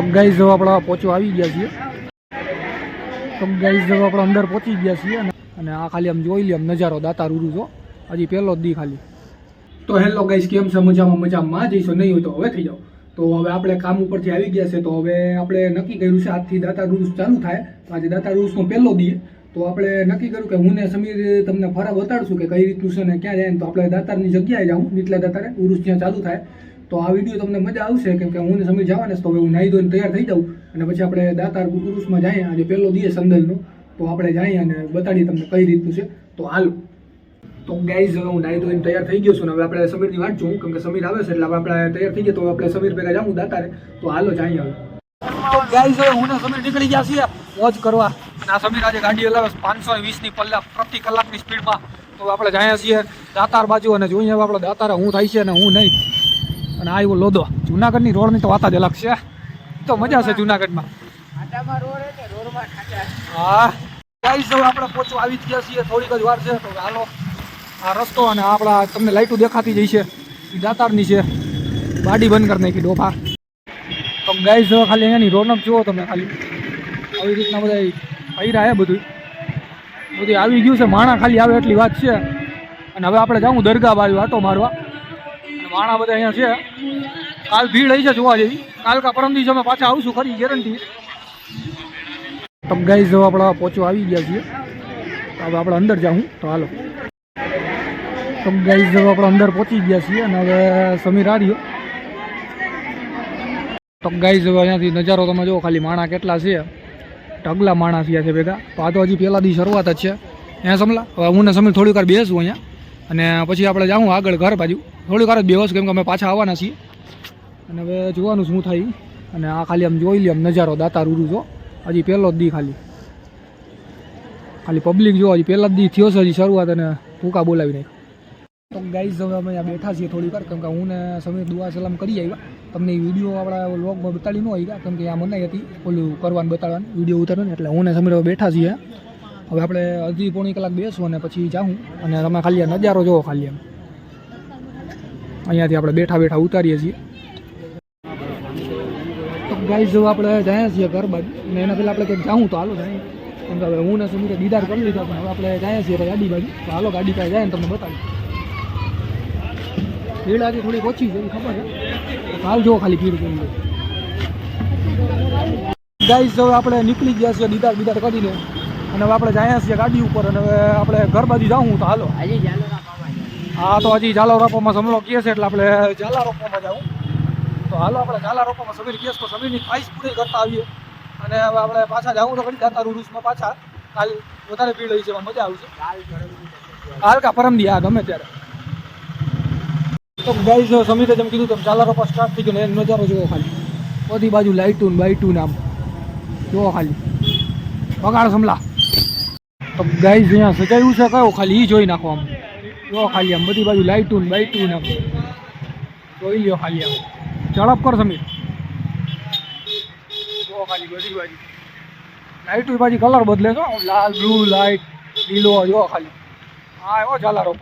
તો ગાઈઝ આપણા પોચો આવી ગયા છીએ. તો ગાઈઝ આપણા અંદર પહોંચી ગયા છીએ અને આ ખાલી આમ જોઈ લે આમ નજારો દાતાર ઉરું જો. હજી પહેલો જ દી ખાલી. તો હેલો ગાઈઝ કેમ છે? મજામાં મજામાં. જઈશો નહીં હોય તો હવે થઈ જાઓ. તો હવે આપણે કામ ઉપરથી આવી ગયા છે, તો હવે આપણે નક્કી કર્યું છે આજથી દાતા રૂલ્સ ચાલુ થાય. આજે દાતા રૂલ્સનો પહેલો દી. તો આપણે નક્કી કર્યું કે હું ને સમીર તમને ફરક બતાડશું કે કઈ રીતનું છે ને ક્યાં જાય તો આપણે દાતારની જગ્યાએ જાઉં. નીચલા દાતારે, ઉરુસ જ્યાં ચાલુ થાય. તો આ વીડિયો તમને મજા આવશે, કેમ કે હું સમય જવાને તો હવે હું નાહી ધોઈને તૈયાર થઈ જાઉં. અને પછી આપણે દાતાર ઉરુસમાં જઈએ, આજે પહેલો દિવસ સંદલનો તો આપણે જઈએ અને બતાડીએ તમને કઈ રીતનું છે. તો હાલો. તો ગાઈઝ હું નાહી ધોઈને તૈયાર થઈ ગયો છું, ને હવે આપણે સમીરની વાટ જોઉં, કેમ કે સમીર આવે છે, એટલે આપણે તૈયાર થઈ ગયા, તો આપણે સમીર ભેગા જાઉં દાતારે. તો હાલો, જઈએ હવે. તો હું ને નીકળી ગયા છીએ મોજ કરવા. સમીર આજે ગાડી હલાવે પાંચસો વીસની પલ્લા પ્રતિ કલાકની સ્પીડમાં. તો આપણે જાય છીએ દાતાર બાજુ, અને જોઈએ આપણે દાતારે હું થાય છે અને હું નહીં. અને આ એવો લોદો. જુનાગઢની રોડની તો વાત જ અલગ છે. તો મજા છે જુનાગઢમાં. હા ગાઈઝ હવે આપણે પહોંચવા આવી જ ગયા છીએ. થોડીક જ વાર છે તો હાલો. આ રસ્તો અને આપણા તમને લાઇટો દેખાતી જઈ છે એ દાતારની છે. ગાડી બંધ કરી નાખી ડોફા. તો ગાઈઝ હવે ખાલી અહીંયાની રોનક જુઓ તમે ખાલી. આવી રીતના બધા ફૈરા હે બધું. બધું આવી ગયું છે. માણા ખાલી આવે એટલી વાત છે. અને હવે આપણે જાઉં દરગાહ બાજુ આટો મારવા. માણા બધા અહીંયા છે. કાલ ભીડ હઈ છે જોવા જેવી. કાલ કા પરમ દિવસે અમે પાછા આવશું ખરી ગેરંટી તો જવા આપણે આપણા આવી ગયા છીએ. હવે આપણે અંદર જાઉં. તો હાલો. તો ગાઈઝ હવે આપણે અંદર પહોંચી ગયા છીએ અને હવે સમીર આર્યો તો જવા અહીંયાથી નજારો તમે જુઓ, ખાલી માણા કેટલા છે. ઢગલા માણા છે ભેગા. તો આ તો હજી પહેલા દી શરૂઆત જ છે. અહીંયા સમલા? હવે હું ને સમીર થોડીક વાર બેસું અહીંયા. અને પછી આપણે જાઉં આગળ ઘર બાજુ. થોડી વાર જ બેહોશ કેમ કે અમે પાછા આવવાના છીએ. અને હવે જોવાનું શું થાય. અને આ ખાલી આમ જોઈ લે આમ નજારો દાતાર ઉરું જો. હજી પહેલો જ દી ખાલી. ખાલી પબ્લિક જો, હજી પહેલા જ દી થયો છે, હજી શરૂઆત અને ભૂકા બોલાવી નાખ તો ગાઈઝ હવે અમે બેઠા છીએ થોડી વાર, કેમ કે હું ને સમીર દુઆ સલામ કરી આવ્યા. તમને વીડિયો આપણા વ્લોગમાં બતાડી ન આવ્યા, કેમ કે આ મનાઈ હતી. ઓલું કરવાનું બતાડવાનું વીડિયો ઉતારવાનું, એટલે હું ને સમીર બેઠા છીએ. હવે આપણે અડધી પોણી કલાક બેસું અને પછી જાઉં અને તમે ખાલી નજારો જોવો ખાલી એમ. અહીંયાથી આપણે બેઠા બેઠા ઉતારીએ છીએ. તો ગાઈઝ હવે આપણે જાય છીએ ઘર બાજુ અને એના પહેલાં આપણે કંઈક જાઉં તો હાલો જાય કેમ કે હવે હું ને સમીરે દીદાર કરી લીધા, પણ હવે આપણે જાય છીએ ગાડી બાજુ. તો હાલો ગાડી પાસે જાય ને તમને બતાવી ભીડ આજે થોડીક ઓછી છે ખબર છે. હાલ જો ખાલી ભીડ કેવી ગાઈઝ હવે આપણે નીકળી ગયા છીએ દીદાર બીદાર કરીને. અને હવે આપણે જાય છીએ ગાડી ઉપર અને હવે આપણે ઘર બાજુ જાઉં તો હાલો. હા તો હજી ઝાલા રોપામાં સમલો કહે છે એટલે આપણે ઝાલા રોપામાં જાઉં. તો હાલો આપણે ઝાલા રોપામાં સમીર કહે તો સમીરની ખ્વાહિશ પૂરી કરતા આવીએ. અને હવે આપણે પાછા જાઉં તો ખરી જતા રૂસમાં પાછા. કાલ વધારે ભીડ હોય છે એમાં મજા આવશે. હાલ કા પરમ દી આ ગમે ત્યારે. તો ગાઈઝ સમીરે જેમ કીધું તેમ ઝાલા રોપા સ્ટાર્ટ થઈ ગયો ને એનો નજારો જોવો ખાલી. બધી બાજુ લાઇટું બાઇટું ને આમ જોવો ખાલી. બગાડ સમલા. તો ગાઈઝ અહીંયા સજાયું છે કયો? ખાલી એ જોઈ નાખો આમ. જો ખાલી આમ, બધી બાજુ લાઇટું બાઇટું આમ. જોઈ લ્યો ખાલી આમ. ઝડપ કર સમીર. જો ખાલી બધી બાજુ. લાઇટું બાજુ કલર બદલે છો લાલ બ્લુ લાઇટ લીલો, જો ખાલી. હા, એવો ઝાલારો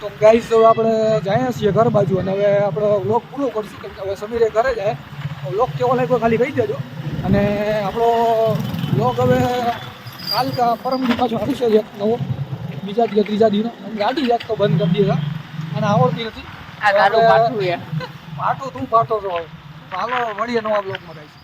તો ગાઈઝ હવે આપણે જઈએ છીએ ઘર બાજુ અને હવે આપણે લોક પૂરો કરશું કેમ કે હવે સમીરે ઘરે જાય. લોક કેવો લાગ્યો ખાલી કહી દેજો. અને આપણો વ્લોગ હવે કાલ કા પરમ દી પાછો આવશે જ એક નવો. બીજા દિવસ ત્રીજા દીનો ગાડી યાદ તો બંધ કરી દીધા અને આવડતી નથી. આ ગાડું પાછું છે. પાટો તું પાટો છો. તો હાલો મળીએ નવા બ્લોગમાં ગાઈશ